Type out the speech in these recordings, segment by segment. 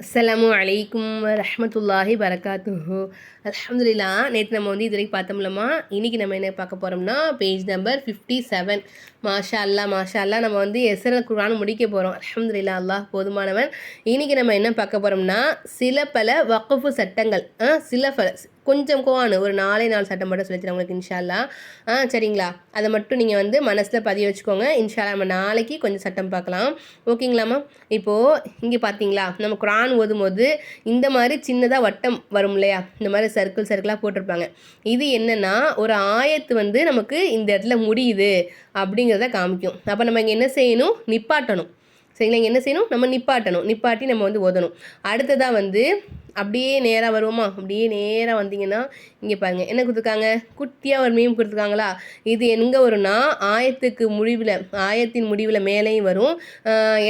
அஸ்லாம் அலைக்கும் ரஹமத்துல்லாஹி வரகாத்துஹு. அலமதுல்லா நேற்று நம்ம வந்து இது வரைக்கும் பார்த்தோம்லமா இன்றைக்கி நம்ம என்ன பார்க்க போகிறோம்னா பேஜ் நம்பர் ஃபிஃப்டி செவன் மாஷா அல்லா மாஷா அல்லா நம்ம வந்து எஸ்எல் குரான் முடிக்க போகிறோம் அலமதுல்லா அல்லாஹ் போதுமானவன். இன்றைக்கி நம்ம என்ன பார்க்க போகிறோம்னா சில பல வக்குஃபு சட்டங்கள் ஆ, சில பல கொஞ்சம் கோவானு. ஒரு நாலே நாலு சட்டம் மட்டும் சொல்லித்தரேன் உங்களுக்கு இன்ஷால்லா. ஆ சரிங்களா. அதை மட்டும் நீங்கள் வந்து மனசில் பதிய வச்சுக்கோங்க. இன்ஷால்லா நம்ம நாளைக்கு கொஞ்சம் சட்டம் பார்க்கலாம். ஓகேங்களாம்மா? இப்போது இங்கே பார்த்தீங்களா நம்ம குரான் ஓதும்போது இந்த மாதிரி சின்னதாக வட்டம் வரும் இல்லையா? இந்த மாதிரி சர்க்கிள் சர்க்கிளாக போட்டிருப்பாங்க. இது என்னென்னா ஒரு ஆயத்து வந்து நமக்கு இந்த இடத்துல முடியுது அப்படிங்கிறத காமிக்கும். அப்போ நம்ம இங்கே என்ன செய்யணும்? நிப்பாட்டணும். சரிங்களா? இங்கே என்ன செய்யணும்? நம்ம நிப்பாட்டணும். நிப்பாட்டி நம்ம வந்து ஓதணும். அடுத்ததாக வந்து அப்படியே நேராக வருவோமா? அப்படியே நேராக வந்தீங்கன்னா இங்கே பாருங்கள் என்ன கொடுத்துருக்காங்க? குட்டியாக ஒரு மீன் கொடுத்துருக்காங்களா? இது எங்கே வரும்னா ஆயத்துக்கு முடிவில் ஆயத்தின் முடிவில் மேலேயும் வரும்.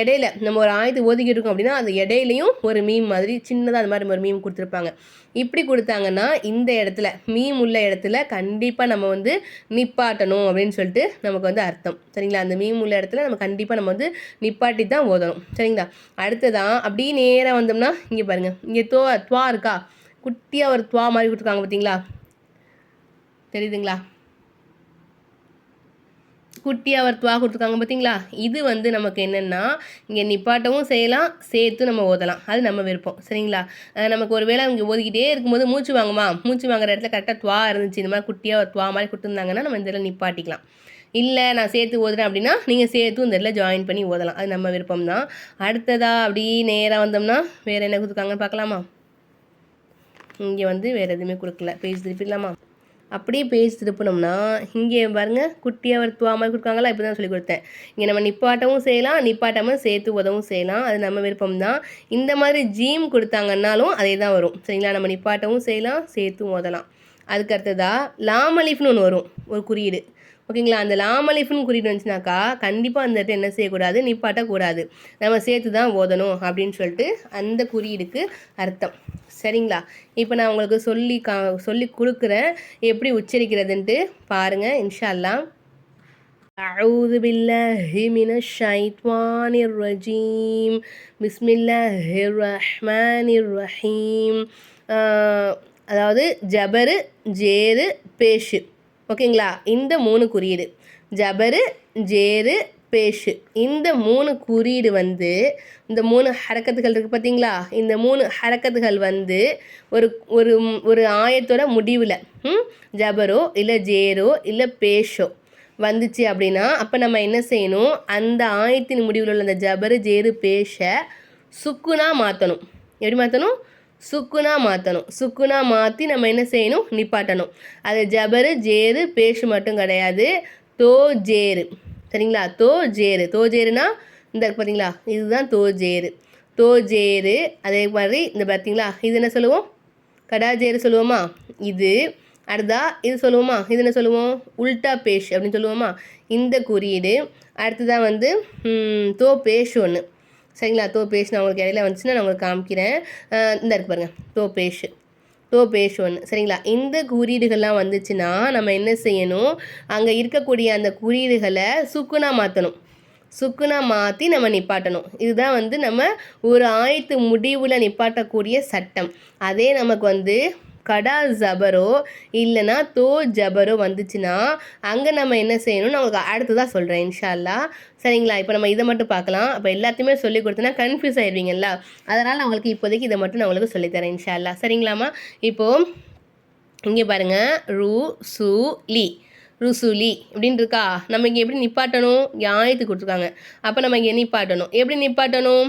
இடையில நம்ம ஒரு ஆயத்தை ஒதுக்கிட்டு இருக்கோம் அப்படின்னா அது இடையிலையும் ஒரு மீன் மாதிரி சின்னதாக அது மாதிரி ஒரு மீன் கொடுத்துருப்பாங்க. இப்படி கொடுத்தாங்கன்னா இந்த இடத்துல மீம் உள்ள இடத்துல கண்டிப்பாக நம்ம வந்து நிப்பாட்டணும் அப்படின்னு சொல்லிட்டு நமக்கு வந்து அர்த்தம். சரிங்களா? அந்த மீம் உள்ள இடத்துல நம்ம கண்டிப்பாக நம்ம வந்து நிப்பாட்டி தான் ஓதணும். சரிங்களா? அடுத்ததான் அப்படியே நேராக வந்தோம்னா இங்கே பாருங்கள் இங்கே தோ துவா இருக்கா? குட்டியாக ஒரு துவா மாதிரி கொடுத்துருக்காங்க பார்த்தீங்களா தெரியுதுங்களா? குட்டியாக ஒரு துவா கொடுத்துருக்காங்க பார்த்தீங்களா இது வந்து நமக்கு என்னென்னா இங்கே நிப்பாட்டவும் செய்யலாம் சேர்த்து நம்ம ஓதலாம். அது நம்ம விருப்பம். சரிங்களா? நமக்கு ஒரு வேளை இங்கே ஓதிக்கிட்டே இருக்கும்போது மூச்சு வாங்குமா? மூச்சு வாங்குற இடத்துல கரெக்டாக துவா இருந்துச்சு. இந்த மாதிரி குட்டியாக ஒரு துவா மாதிரி கொடுத்துருந்தாங்கன்னா நம்ம இந்த இடத்துல நிப்பாட்டிக்கலாம். இல்லை நான் சேர்த்து ஓதுறேன் அப்படின்னா நீங்கள் சேர்த்து இந்த இடத்துல ஜாயின் பண்ணி ஓதலாம். அது நம்ம விருப்பம் தான் அடுத்ததாக அப்படியே நேராக வந்தோம்னா வேறு என்ன கொடுத்துருக்காங்கன்னு பார்க்கலாமா? இங்கே வந்து வேறு எதுவுமே கொடுக்கல. பேஜ் திருப்பிடலாமா அப்படியே பேஜ் திருப்பினோம்னா இங்கே பாருங்க குட்டியாக ஒரு துவா மாதிரி கொடுக்காங்களா இப்போ தான் சொல்லி கொடுத்தேன். இங்கே நம்ம நிப்பாட்டவும் செய்யலாம் நிப்பாட்டாமல் சேர்த்து உதவும் செய்யலாம். அது நம்ம விருப்பம் தான். இந்த மாதிரி ஜீம் கொடுத்தாங்கன்னாலும் அதே தான் வரும். சரிங்களா? நம்ம நிப்பாட்டவும் செய்யலாம் சேர்த்தும் ஓதலாம். அதுக்கு அடுத்ததாக லாமலிஃப்னு ஒன்று வரும். ஒரு குறியீடு. ஓகேங்களா? அந்த லாமலிஃப்னு குறியீடு வந்துச்சுனாக்கா கண்டிப்பாக அந்த இடத்துல என்ன செய்யக்கூடாது? நிப்பாட்டக்கூடாது. நம்ம சேர்த்து தான் ஓதணும் அப்படின்னு சொல்லிட்டு அந்த குறியீடுக்கு அர்த்தம். சரிங்களா இப்போ நான் உங்களுக்கு சொல்லி கா சொல்லி கொடுக்குறேன் எப்படி உச்சரிக்கிறதுன்ட்டு பாருங்கள் இன்ஷா அல்லாஹ் أعوذ بالله من الشيطان الرجيم بسم الله الرحمن الرحيم ஆஹ், அதாவது ஜபரு ஜேரு பேஷு ஓகேங்களா இந்த மூணு குறியீடு ஜபரு ஜேரு பேஷு. இந்த மூணு குறியீடு வந்து இந்த மூணு ஹரக்கத்துகள் இருக்குது பார்த்தீங்களா இந்த மூணு ஹரக்கத்துகள் வந்து ஒரு ஒரு ஒரு ஆயத்தோட முடிவில் ம், ஜபரோ இல்லை ஜேரோ இல்லை பேஷோ வந்துச்சு அப்படின்னா அப்போ நம்ம என்ன செய்யணும்? அந்த ஆயத்தின் முடிவில் உள்ள அந்த ஜபரு ஜேரு பேஷ சுக்குனா மாற்றணும் எப்படி மாற்றணும் சுக்குனா மாற்றணும் சுக்குனா மாற்றி நம்ம என்ன செய்யணும்? நிப்பாட்டணும். அது ஜபரு ஜேரு பேஷு மட்டும் கிடையாது. தோ ஜேரு. சரிங்களா? தோ ஜேரு தோ ஜேருனா இந்த இருக்கு பார்த்தீங்களா இதுதான் தோ ஜேரு தோ ஜேரு அதே மாதிரி இந்த பார்த்தீங்களா இது என்ன சொல்லுவோம்? கடாஜேரு சொல்லுவோமா? இது. அடுத்தா இது சொல்லுவோமா? இது என்ன சொல்லுவோம்? உல்டா பேஷ் அப்படின்னு சொல்லுவோமா? இந்த குறியீடு. அடுத்ததான் வந்து தோ பேஷ் ஒன்று சரிங்களா? தோ பேஷ் நான் உங்களுக்கு இடையில வந்துச்சுன்னா நான் உங்களுக்கு காமிக்கிறேன். இந்த இருக்கு பாருங்கள் தோ பேஷ் டோ பேஷ் ஒன்று சரிங்களா? இந்த குறியீடுகள்லாம் வந்துச்சுன்னா நம்ம என்ன செய்யணும்? அங்கே இருக்கக்கூடிய அந்த குறியீடுகளை சுக்குனா மாற்றணும் சுக்குனா மாற்றி நம்ம நிப்பாட்டணும். இதுதான் வந்து நம்ம ஒரு ஆயத்து முடிவில் நிப்பாட்டக்கூடிய சட்டம். அதே நமக்கு வந்து கடா ஜபரோ இல்லைன்னா தோ ஜபரோ வந்துச்சுன்னா அங்கே நம்ம என்ன செய்யணும்னு அவங்களுக்கு அடுத்ததாக சொல்கிறேன் இன்ஷால்லா. சரிங்களா? இப்போ நம்ம இதை மட்டும் பார்க்கலாம். அப்போ எல்லாத்தையுமே சொல்லி கொடுத்தனா கன்ஃபியூஸ் ஆயிடுவீங்கல்ல? அதனால் அவங்களுக்கு இப்போதைக்கு இதை மட்டும் நான் உங்களுக்கு சொல்லித்தரேன் இன்ஷால்லா. சரிங்களாம்மா? இப்போது இங்கே பாருங்க. ரூ சு லி. ருசுலி அப்படின்னு இருக்கா? நம்ம இங்கே எப்படி நிப்பாட்டணும்? நியாயத்துக்கு கொடுத்துருக்காங்க. அப்போ நம்ம இங்கே நிப்பாட்டணும். எப்படி நிப்பாட்டணும்?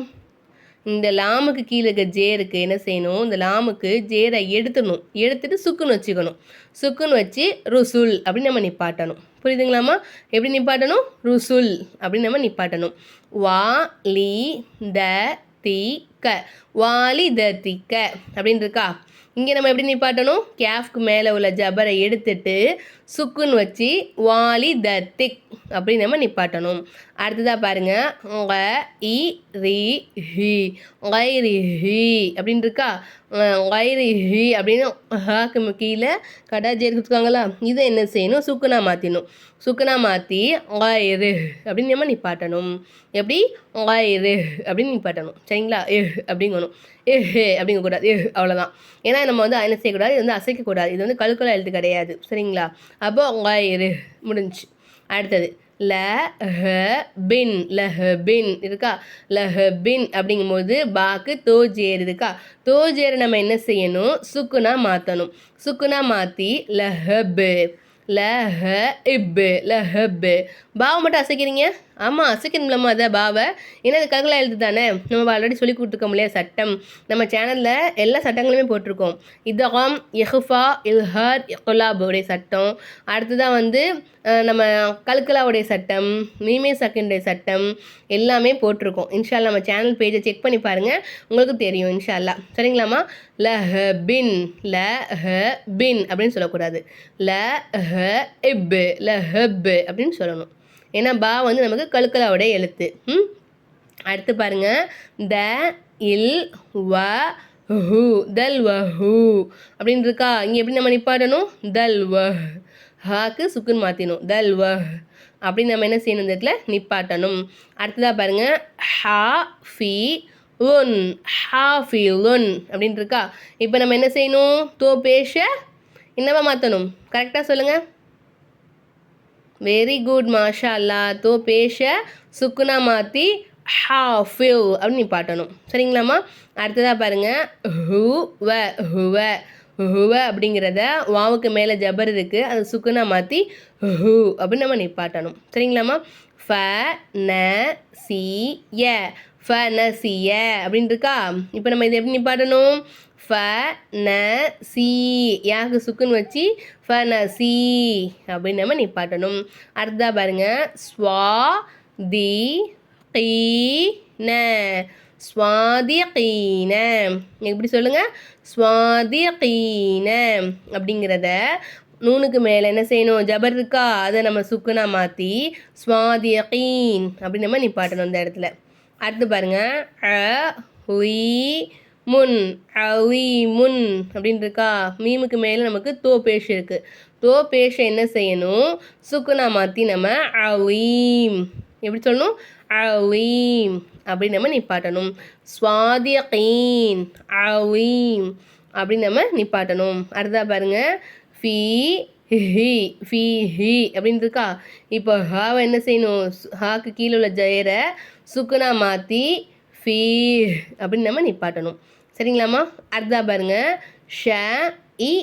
இந்த லாமுக்கு கீழே இருக்க ஜேருக்கு என்ன செய்யணும்? இந்த லாமுக்கு ஜேரை எடுத்துடணும். எடுத்துட்டு சுக்குன்னு வச்சுக்கணும். சுக்குன்னு வச்சு ருசுல் அப்படின்னு நம்ம நிப்பாட்டணும். புரியுதுங்களாம்மா? எப்படி நிப்பாட்டணும்? ருசுல் அப்படின்னு நம்ம நிப்பாட்டணும். வா லி த தி க வாலி த அப்படின்னு இருக்கா இங்கே நம்ம எப்படி நிப்பாட்டணும்? கேஃப்க்கு மேலே உள்ள ஜபரை எடுத்துட்டு சுக்குன்னு வச்சு வாலி த திக் அப்படின்னு நம்ம நிப்பாட்டணும். அடுத்ததாக பாருங்க. உங்க இ ரி ஹி. ரி ஹி அப்படின்னு இருக்கா ரி ஹி அப்படின்னு ஹாக்கு கீழே கடா ஜேர் கொடுத்துருக்காங்களா இதை என்ன செய்யணும்? சுக்குனா மாற்றிடணும் சுக்குனா மாற்றி இரு அப்படின்னு நம்ம நிப்பாட்டணும். எப்படி? இரு அப்படின்னு நிப்பாட்டணும். சரிங்களா? அப்படிங்கணும். ஏ ஹே அப்படிங்கக்கூடாது. ஏ அவ்வளோதான் ஏன்னா நம்ம வந்து என்ன செய்யக்கூடாது இது வந்து அசைக்கக்கூடாது. இது வந்து கழுக்கல எழுத்து கிடையாது. சரிங்களா? அப்போ உங்கள் முடிஞ்சு அடுத்தது. ல ஹ பின் லஹ பின் இருக்கா? லஹ பின் அப்படிங்கும்போது பாக்கு தோஜேர் இருக்கா தோஜேர் நம்ம என்ன செய்யணும்? சுக்குனா மாற்றணும் சுக்குனா மாற்றி லஹபு. லஹ இப்பு. லஹப்பு பாவை மட்டும் அசைக்கிறீங்க? ஆமாம் அசைக்கணும்லம்மா அதை பாவை. ஏன்னா அது கலகலா எழுத்து தானே நம்ம ஆல்ரெடி சொல்லி கொடுத்துருக்கோம் இல்லையா சட்டம். நம்ம சேனலில் எல்லா சட்டங்களுமே போட்டிருக்கோம். இதகம் எஹ்ஃபா இல்ஹர் கொலாபுடைய சட்டம். அடுத்ததான் வந்து நம்ம கல்கலாவுடைய சட்டம் மீமே சக்கினுடைய சட்டம் எல்லாமே போட்டிருக்கோம். இன்ஷால்லா நம்ம சேனல் பேஜை செக் பண்ணி பாருங்கள் உங்களுக்கு தெரியும் இன்ஷால்லா. சரிங்களாம்மா? ல ஹ பின் ல ஹ பின் அப்படின்னு சொல்லக்கூடாது. ல ஹ இப் ல ஹப் அப்படின்னு சொல்லணும். ஏன்னா பா வந்து நமக்கு கழுக்கலாவுடைய எழுத்து. ம்? அடுத்து பாருங்க. த இல் வ ஹூ. தல் வ ஹு. அப்படின்னு இருக்கா? இங்கே எப்படி நம்ம நிப்பாட்டணும்? தல் வ ஹாக்கு சுக்குன்னு மாற்றினோம் தல் வ அப்படின்னு நம்ம என்ன செய்யணும் இந்த இடத்துல? நிப்பாட்டணும். அடுத்ததாக பாருங்க. ஹா ஃபி உன். ஹாஃபிலுன் அப்படின்னு இருக்கா? இப்போ நம்ம என்ன செய்யணும்? தோ பேஷ என்னவா மாற்றணும் கரெக்டாக சொல்லுங்கள் வெரி குட் மாஷா அல்லா தோ பேஷ சுக்குனா மாற்றி ஹாஃபில் அப்படின்னு நீ பாட்டணும். சரிங்களாம்மா? அடுத்ததாக பாருங்கள் ஹூ வ ஹுவ ஹுவ அப்படிங்கிறத வாவுக்கு மேலே ஜபர் இருக்குது அது சுக்குனா மாற்றி ஹூ அப்படின்னு நம்ம நிப்பாட்டணும் சரிங்களாம்மா? ஃப ந சி ய. ஃப ந சிய அப்படின்னு இருக்கா இப்போ நம்ம இதை எப்படி நிப்பாட்டணும்? ஃப ந சி யாக்கு சுக்குன்னு வச்சு ஃப ந சி அப்படின்னு நம்ம நிப்பாட்டணும். அடுத்ததா பாருங்க. ஸ்வா தி கீ ந ஸ்வாதி கீன எப்படி சொல்லுங்க? ஸ்வாதி கீன அப்படிங்கிறத நூனுக்கு மேலே என்ன செய்யணும்? ஜபர் இருக்கா? அதை நம்ம சுக்குனா மாற்றி ஸ்வாதியகீன் அப்படின்னு நம்ம நிப்பாட்டணும் இந்த இடத்துல. அடுத்து பாருங்க. அ உயி முன் அவி முன் அப்படின்னு இருக்கா மீமுக்கு மேலே நமக்கு தோ பேஷ் இருக்குது தோ பேஷ என்ன செய்யணும்? சுக்குனா மாற்றி நம்ம அவீம். எப்படி சொல்லணும்? அவீம் அப்படின்னு நம்ம நிப்பாட்டணும். ஸ்வாதியகீன் அவீம் அப்படின்னு நம்ம நிப்பாட்டணும். அடுத்தா பாருங்க. ஃபீ ஹி ஃபி ஹி அப்படின்னு இருக்கா இப்போ ஹாவை என்ன செய்யணும்? ஹாக்கு கீழே உள்ள ஜெயரை சுக்குனா மாற்றி ஃபீ அப்படின்னு நம்ம நிப்பாட்டணும். சரிங்களாம்மா? அடுத்தா பாருங்க. ஷ இ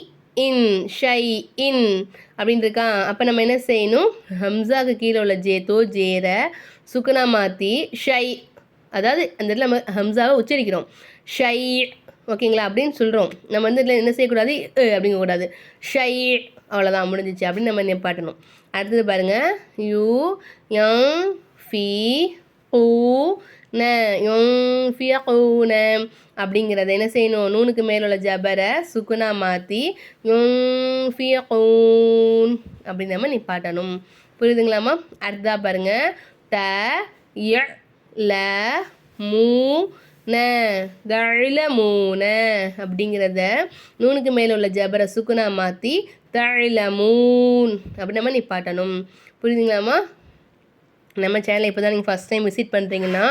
இன் ஷை இன் அப்படின்னு இருக்கா அப்போ நம்ம என்ன செய்யணும்? ஹம்சாக்கு கீழே உள்ள ஜேத்தோ ஜேரை சுக்குனா மாற்றி ஷை அதாவது அந்த இடத்துல நம்ம ஹம்சாவை உச்சரிக்கிறோம். ஷை ஓகேங்களா? அப்படின்னு சொல்கிறோம் நம்ம வந்து இதில் என்ன செய்யக்கூடாது? அப்படிங்கக்கூடாது. ஷை அவ்வளோதான் முடிஞ்சிச்சு அப்படின்னு நம்ம நிப்பாட்டணும். அடுத்தது பாருங்கள் யூ யங் ஃபி ஊ ந யுங் ஃபி ஊன அப்படிங்கிறத என்ன செய்யணும்? நூனுக்கு மேலுள்ள ஜபரை சுக்குனா மாற்றி யுங் ஃபியா ஊன் அப்படின்னு நம்ம நிப்பாட்டணும். புரியுதுங்களாம்மா அடுத்ததாக பாருங்க. த ய ல மூ ந தழில மூன அப்படிங்கிறத நூனுக்கு மேலே உள்ள ஜபரை சுக்குனா மாற்றி தழில மூன் அப்படி நம்ம நிப்பாட்டணும். புரியுதுங்களாம்மா நம்ம சேனலை இப்போ தான் நீங்கள் ஃபஸ்ட் டைம் விசிட் பண்ணுறீங்கன்னா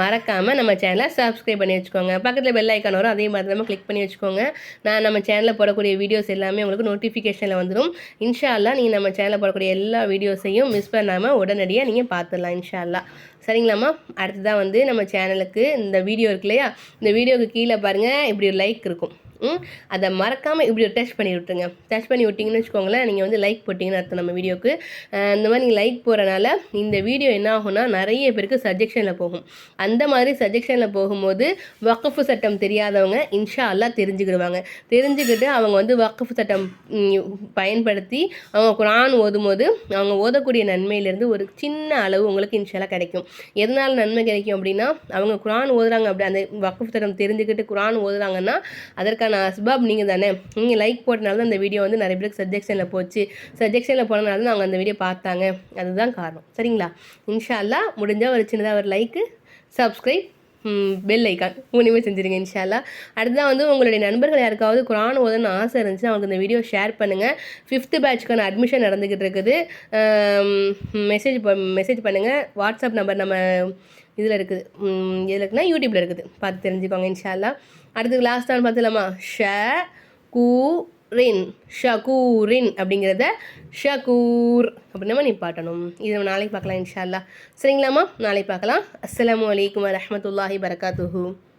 மறக்காமல் நம்ம சேனலை சப்ஸ்கிரைப் பண்ணி வச்சுக்கோங்க. பக்கத்தில் பெல் ஐக்கான் வரும் அதே மாதிரி நம்ம கிளிக் பண்ணி வச்சுக்கோங்க. நான் நம்ம சேனலில் போடக்கூடிய வீடியோஸ் எல்லாமே உங்களுக்கு நோட்டிஃபிகேஷனில் வந்துடும் இன்ஷால்லா நீங்கள் நம்ம சேனலில் போடக்கூடிய எல்லா வீடியோஸையும் மிஸ் பண்ணாமல் உடனடியாக நீங்கள் பார்த்துடலாம் இன்ஷால்லா சரிங்களாம்மா? அடுத்ததான் வந்து நம்ம சேனலுக்கு இந்த வீடியோ இருக்கு இல்லையா? இந்த வீடியோவுக்கு கீழே பாருங்கள் இப்படி ஒரு லைக் இருக்கும். அதை மறக்காமல் இப்படி ஒரு டச் பண்ணி விட்டுருங்க. டச் பண்ணி விட்டிங்கன்னு வச்சுக்கோங்களேன் நீங்கள் வந்து லைக் போட்டிங்கன்னு அர்த்தம் நம்ம வீடியோக்கு. இந்த மாதிரி நீங்கள் லைக் போகிறனால இந்த வீடியோ என்ன ஆகும்னா நிறைய பேருக்கு சஜெக்ஷனில் போகும். அந்த மாதிரி சஜெக்ஷனில் போகும்போது வக்கஃபு சட்டம் தெரியாதவங்க இன்ஷா எல்லாம் தெரிஞ்சுக்கிடுவாங்க. தெரிஞ்சுக்கிட்டு அவங்க வந்து வக்கஃபு சட்டம் பயன்படுத்தி அவங்க குரான் ஓதும்போது அவங்க ஓதக்கூடிய நன்மையிலேருந்து ஒரு சின்ன அளவு உங்களுக்கு இன்ஷாலாக கிடைக்கும். எதனால் நன்மை கிடைக்கும் அப்படின்னா அவங்க குரான் ஓதுறாங்க அப்படி அந்த வக்கஃபு சட்டம் தெரிஞ்சுக்கிட்டு குரான் ஓதுறாங்கன்னா அதற்கான நான் அஸ்பாப் நீங்கள் தானே நீங்கள் லைக் போட்டனால தான் அந்த வீடியோ வந்து நிறைய பேருக்கு சஜெக்ஷனில் போச்சு. சஜெக்ஷனில் போனனால தான் அவங்க அந்த வீடியோ பார்த்தாங்க. அதுதான் காரணம். சரிங்களா? இன்ஷா அல்லாஹ் முடிஞ்சால் ஒரு சின்னதாக ஒரு லைக்கு சப்ஸ்கிரைப் பெல் ஐக்கான் மூணுமே செஞ்சுருங்க இன்ஷால்லா. அடுத்ததான் வந்து உங்களுடைய நண்பர்கள் யாருக்காவது குரான் ஓதுன்னு ஆசை இருந்துச்சுன்னா அவங்களுக்கு இந்த வீடியோ ஷேர் பண்ணுங்கள் ஃபிஃப்த்து பேட்ச்க்கான அட்மிஷன் நடந்துக்கிட்டு இருக்குது. மெசேஜ் மெசேஜ் பண்ணுங்கள் வாட்ஸ்அப் நம்பர் நம்ம இதில் இருக்குது. இதில் இருக்குன்னா யூடியூப்பில் இருக்குது. பார்த்து தெரிஞ்சுக்கோங்க இன்ஷால்லா. அடுத்து லாஸ்ட்டானு பார்த்துலாமா ஷ கூ ரின் ஷகூரின் அப்படிங்கிறத ஷகூர் அப்படின்னு நம்ம நிப்பாட்டணும் இது நம்ம நாளைக்கு பார்க்கலாம் இன்ஷா அல்லாஹ் சரிங்களாம்மா? நாளைக்கு பார்க்கலாம். அஸ்லாம் வலைக்கம் வரமத்துல்லாஹி வரகாத்துஹு